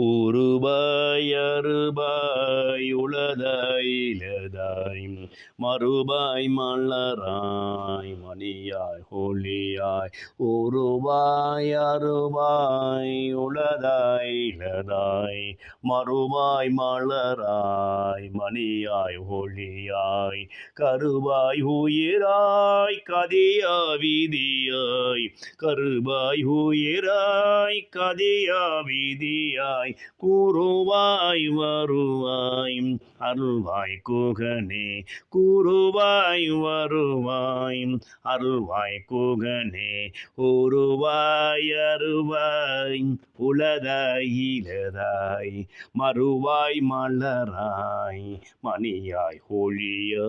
உருபாய் அருபாய் உளதாய் இலதாய் மறுபாய் மலராய் மணியாய் ஹோலியாய். உருவாய் அருவாய் உளதாய் இலதாய் மறுபாய் மலராய் மணியாய் ஹோலியாய். கருவாய் உயிராய் கதியா வீதியாய். கருவாய் உயிராய் கதியா வீதியாய். கூறுவாய் வருவாய் அருள்வாய் குகனே கூறுவாய் வருவாய் அருள்வாய் குகனே கூறுவாய் அருவாய் உளதாய் இலதாய் மறுவாய் மலராய் மணியாய் ஹோழியா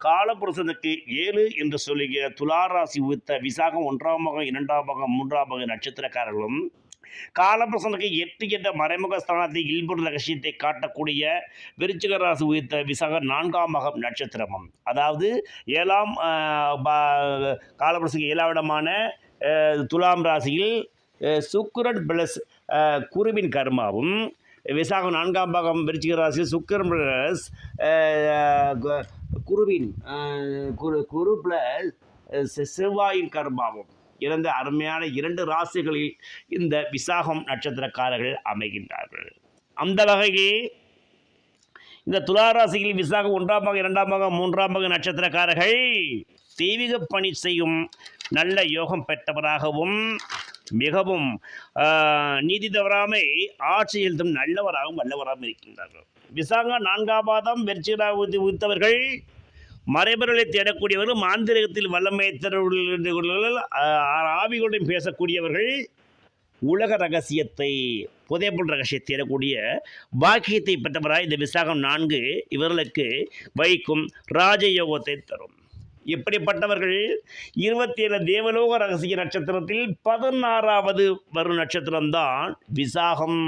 காலபுருஷனுக்கு ஏழு என்று சொல்லுகிற துளாராசி உத்த விசாகம் ஒன்றாம் பாகம் இரண்டாம் பாகம் மூன்றாம் பாக நட்சத்திரக்காரர்களும் காலபிரசனுக்கு எட்டு என்ற மறைமுக ஸ்தானத்தை இல்புற ரகசியத்தை காட்டக்கூடிய விருச்சிக ராசி உயிர்த்த விசாக நான்காம் மகம் நட்சத்திரமும். அதாவது ஏழாம் காலபிரசனுக்கு ஏழாம் இடமான துலாம் ராசியில் அஹ், பிளஸ் குருவின் கர்மாவும் விசாகம் நான்காம் பாகம் விருச்சிக ராசியில் சுக்கிரன் பிளஸ் குருவின் குரு குரு பிளஸ் செ- செவ்வாயின் கர்மாவும் இறந்த அருமையான இரண்டு ராசிகளில் இந்த விசாகம் நட்சத்திரக்காரர்கள் அமைகின்றார்கள். அந்த வகையே இந்த துளாராசியில் விசாகம் ஒன்றாம் பாகம் இரண்டாம் பாகம் மூன்றாம் பாகம் நட்சத்திரக்காரர்கள் தெய்வீக பணி செய்யும் நல்ல யோகம் பெற்றவராகவும் மிகவும் நீதி தவறாமை ஆட்சி எழுதும் நல்லவராகவும் வல்லவராகவும் இருக்கின்றார்கள். விசாகம் நான்காம் பாதம் வெற்றிகரா உத்தவர்கள் மறைபொருளை தேடக்கூடியவர்கள் மாந்திரகத்தில் வல்லமை தருவர்கள் ஆவிகளுடன் பேசக்கூடியவர்கள் உலக ரகசியத்தை புதையப்பொருள் ரகசியத்தை தேடக்கூடிய பாக்கியத்தை பெற்றவராய் இந்த விசாகம் நான்கு இவர்களுக்கு வைக்கும் ராஜயோகத்தை தரும். இப்படிப்பட்டவர்கள் இருபத்தி ஏழு தேவலோக ரகசிய நட்சத்திரத்தில் பதினாறாவது வரும் நட்சத்திரம்தான் விசாகம்.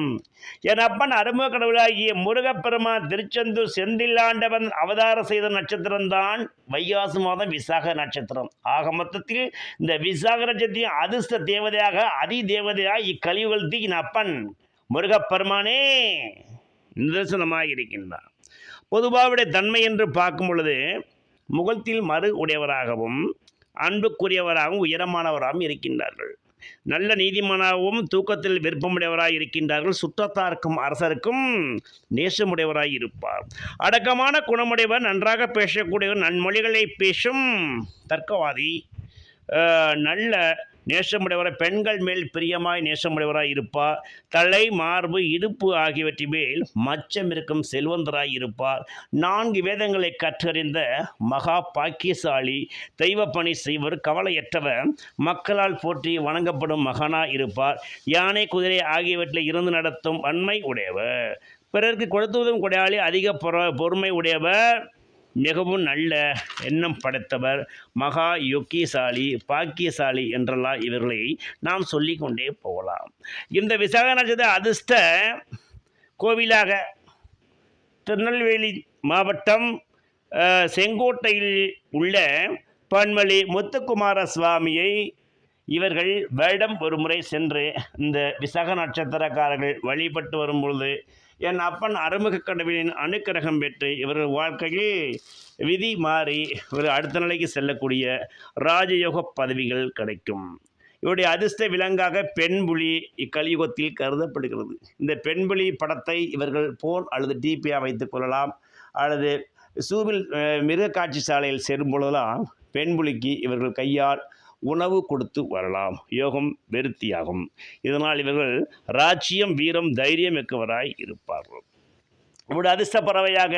என் அப்பன் அரும கடவுளாகிய முருகப்பெருமான் திருச்செந்தூர் செந்தில்லாண்டவன் அவதாரம் செய்த நட்சத்திரம்தான் வைகாசு மாதம் விசாக நட்சத்திரம். ஆக மொத்தத்தில் இந்த விசாக நட்சத்திரம் அதிர்ஷ்ட தேவதையாக அதி தேவதையாக இக்கலியுகத்தில் என் அப்பன் முருகப்பெருமானே நிதர்சனமாக இருக்கின்றான் பொதுவாவுடைய தன்மை என்று பார்க்கும் பொழுது முகத்தில் மறு உடையவராகவும் அன்புக்குரியவராகவும் உயரமானவராகவும் இருக்கின்றார்கள். நல்ல நீதிமானாகவும் தூக்கத்தில் விருப்பமுடையவராய் இருக்கின்றார்கள். சுற்றத்தாருக்கும் அரசருக்கும் நேசமுடையவராய் இருப்பார். அடக்கமான குணமுடையவர் நன்றாக பேசக்கூடியவர் நன்மொழிகளை பேசும் தர்க்கவாதி நல்ல நேசமுடையவரை பெண்கள் மேல் பிரியமாய் நேசமுடையவராய் இருப்பார். தலை மார்பு இடுப்பு ஆகியவற்றின் மேல் மச்சம் இருக்கும் செல்வந்தராய் இருப்பார். நான்கு வேதங்களை கற்றறிந்த மகா பாக்கியசாலி தெய்வ பணி செய்வர் கவலையற்றவர் மக்களால் போற்றி வணங்கப்படும் மகனாய் இருப்பார். யானை குதிரை ஆகியவற்றில் இருந்து நடத்தும் அண்மை உடையவர். பிறருக்கு கொடுத்துவதும் கொடையாளி அதிக பொற பொறுமை உடையவர். மிகவும் நல்ல எண்ணம் படைத்தவர் மகா யோக்கியசாலி பாக்கியசாலி என்றெல்லாம் இவர்களை நாம் சொல்லிக்கொண்டே போகலாம். இந்த விசாக நட்சத்திர அதிர்ஷ்ட கோவிலாக திருநெல்வேலி மாவட்டம் செங்கோட்டையில் உள்ள பன்மலி முத்துக்குமார சுவாமியை இவர்கள் வருடம் ஒரு முறை சென்று இந்த விசாக நட்சத்திரக்காரர்கள் வழிபட்டு வரும்பொழுது என் அப்பன் அறுமுக கடவுளின் அனுக்கிரகம் பெற்று இவர்கள் வாழ்க்கையில் விதி மாறி ஒரு அடுத்த நிலைக்கு செல்லக்கூடிய ராஜயோக பதவிகள் கிடைக்கும். இவருடைய அதிர்ஷ்ட விலங்காக பெண்புலி இக்கலியுகத்தில் கருதப்படுகிறது. இந்த பெண்புலி படத்தை இவர்கள் போன் அல்லது டிபியாக வைத்துக் கொள்ளலாம். அல்லது சூவில் மிருக காட்சி சாலையில் சேரும் பொழுதெல்லாம் பெண்புலிக்கு இவர்கள் கையால் உணவு கொடுத்து வரலாம். யோகம் வெறுத்தியாகும் இதனால் இவர்கள் ராஜ்யம் வீரம் தைரியம் மிக்கவராய் இருப்பார்கள். இவருடைய அதிர்ஷ்ட பறவையாக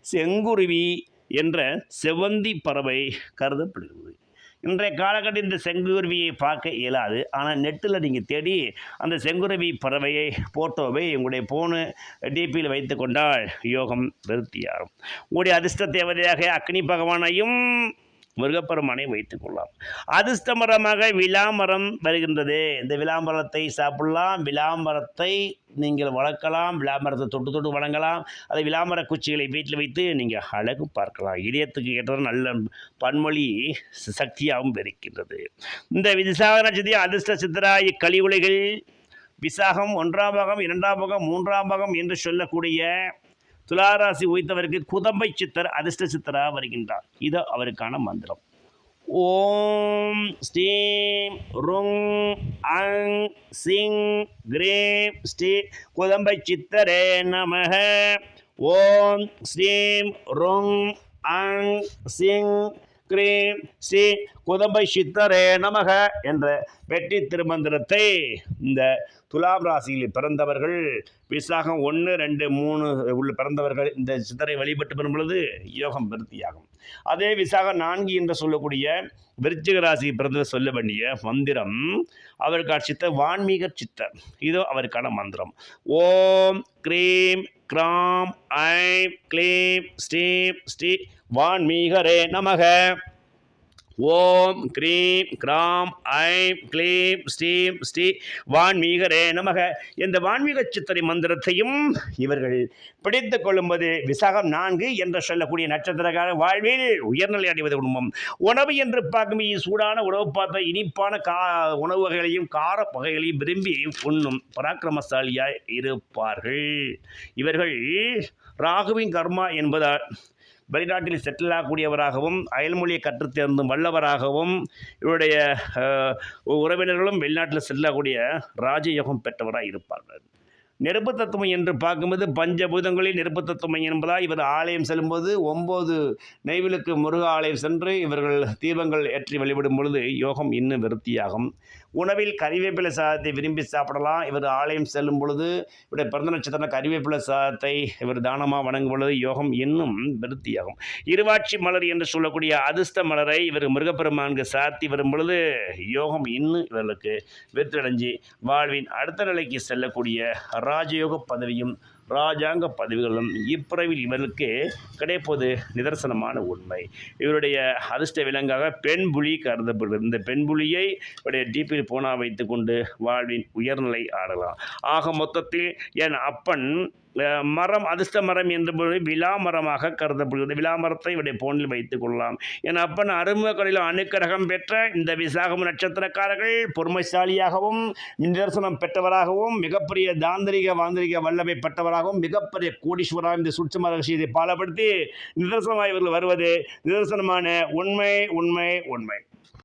செங்குருவி என்ற செவ்வந்தி பறவை கருதப்படுகிறது. இன்றைய காலகட்டத்தில் இந்த செங்குருவியை பார்க்க இயலாது. ஆனால் நெட்டில் நீங்கள் தேடி அந்த செங்குருவி பறவையை போட்டோவை உங்களுடைய போனு டிபியில் வைத்து கொண்டால் யோகம் விருத்தியாகும். உங்களுடைய அதிர்ஷ்ட தேவதையாக அக்னி பகவானையும் முருகப்பெருமானை வைத்துக் கொள்ளலாம். அதிர்ஷ்ட மரமாக விளாமரம் வருகின்றது. இந்த விளாமரத்தை சாப்பிடலாம். விளாம்பரத்தை நீங்கள் வளர்க்கலாம். விளாமரத்தை தொட்டு தொட்டு வழங்கலாம் அதை விளாமர குச்சிகளை வீட்டில் வைத்து நீங்கள் அழகு பார்க்கலாம். இதயத்துக்கு ஏற்ற நல்ல பன்மொழி சக்தியாகவும் இருக்கின்றது. இந்த விசாக நட்சத்திரம் அதிர்ஷ்ட சித்தராய் கழிவுலைகள் விசாகம் ஒன்றாம் பாகம் இரண்டாம் பாகம் மூன்றாம் பாகம் என்று சொல்லக்கூடிய துளாராசி உய்த்தவருக்கு குதம்பை சித்தர் அதிர்ஷ்ட சித்தராக வருகின்றார். இது அவருக்கான மந்திரம். ஓம் ஸ்ரீம் ருங் அங் சிங் கிரீம் ஸ்ரீ குதம்பை சித்தரே நமக. ஓம் ஸ்ரீம் ருங் அங் சிங் கிரீம் ஸ்ரீ குதம்பை சித்தரே நமக என்ற வெற்றி திருமந்திரத்தை இந்த துலாம் ராசியில் பிறந்தவர்கள் விசாகம் ஒன்று ரெண்டு மூணு உள்ள பிறந்தவர்கள் இந்த சித்தரை வழிபட்டு பெறும் பொழுது யோகம் விருத்தியாகும். அதே விசாகம் நான்கு என்று சொல்லக்கூடிய விருச்சிக ராசி பிறந்த சொல்ல வேண்டிய மந்திரம் அவருக்கு சித்தர் வான்மீக சித்தர். இதோ அவருக்கான மந்திரம். ஓம் க்ரீம் கிராம் ஐம் க்ளீம் ஸ்ரீம் ஸ்ரீ வான்மீகரே நமக. ஓம் க்ரீம் கிராம் ஐம் க்ளீம் ஸ்ரீம் ஸ்ரீ வான்மீகரே நமக. இந்த வான்மீக சித்திரை மந்திரத்தையும் இவர்கள் பிடித்து கொள்ளும்போது விசாகம் நான்கு என்று சொல்லக்கூடிய நட்சத்திரக்கார வாழ்வில் உயர்நிலை அடைவது குடும்பம். உணவு என்று பார்க்கும் சூடான உணவு பார்த்த இனிப்பான கா உணவு வகைகளையும் கார வகைகளையும் விரும்பி உண்ணும் பராக்கிரமசாலியாய் இருப்பார்கள். இவர்கள் ராகுவின் கர்மா என்பதால் வெளிநாட்டில் செட்டில் ஆகக்கூடியவராகவும் அயல்மொழியை கற்றுத் தேர்ந்தும் வல்லவராகவும் இவருடைய உறவினர்களும் வெளிநாட்டில் செல்லக்கூடிய ராஜயோகம் பெற்றவராக இருப்பார்கள். நெருப்பு தத்துவம் என்று பார்க்கும்போது பஞ்சபூதங்களில் நெருப்பு தத்துவம் என்பதால் இவர் ஆலயம் செல்லும்போது ஒம்பது நெய்விலுக்கு முருக ஆலயம் சென்று இவர்கள் தீபங்கள் ஏற்றி வழிபடும் பொழுது யோகம் இன்னும் விருத்தியாகும். உணவில் கறிவேப்பிலை சாதத்தை விரும்பி சாப்பிடலாம். இவர் ஆலயம் செல்லும் பொழுது இவருடைய பிறந்த நட்சத்திரம் கறிவேப்பிலை சாதத்தை இவர் தானமாக வணங்கும் பொழுது யோகம் இன்னும் விருத்தியாகும். இருவாட்சி மலர் என்று சொல்லக்கூடிய அதிர்ஷ்ட மலரை இவர் முருகப்பெருமானுக்கு சாத்தி வரும் பொழுது யோகம் இன்னும் இவர்களுக்கு விருத்தடைஞ்சு வாழ்வின் அடுத்த நிலைக்கு செல்லக்கூடிய ராஜயோக பதவியும் ராஜாங்க பதவிகளும் இப்பிறவில் இவருக்கு கிடைப்பது நிதர்சனமான உண்மை. இவருடைய அதிர்ஷ்ட விலங்காக பெண் புலி கருதப்படுகிறது. இந்த பெண் புலியை இவருடைய டிபியில் போனா வைத்துக்கொண்டு வாழ்வின் உயர்நிலை ஆடலாம். ஆக மொத்தத்தில் என் அப்பன் மரம் அதிர்ஷ்ட மரம் என்பது விழா மரமாக கருதப்படுகிறது. விழா மரத்தை இவருடைய போனில் வைத்துக் கொள்ளலாம். என் அப்பன் அருமகளில் அணுக்கரகம் பெற்ற இந்த விசாகம் நட்சத்திரக்காரர்கள் பொறுமைசாலியாகவும் நிதர்சனம் பெற்றவராகவும் மிகப்பெரிய தாந்திரிக வாந்திரிக வல்லமை பெற்றவராகவும் மிகப்பெரிய கோடீஸ்வராக இந்த சுட்சம ரகசியத்தை பாலப்படுத்தி நிதர்சனமாக இவர்கள் வருவது நிதர்சனமான உண்மை உண்மை உண்மை.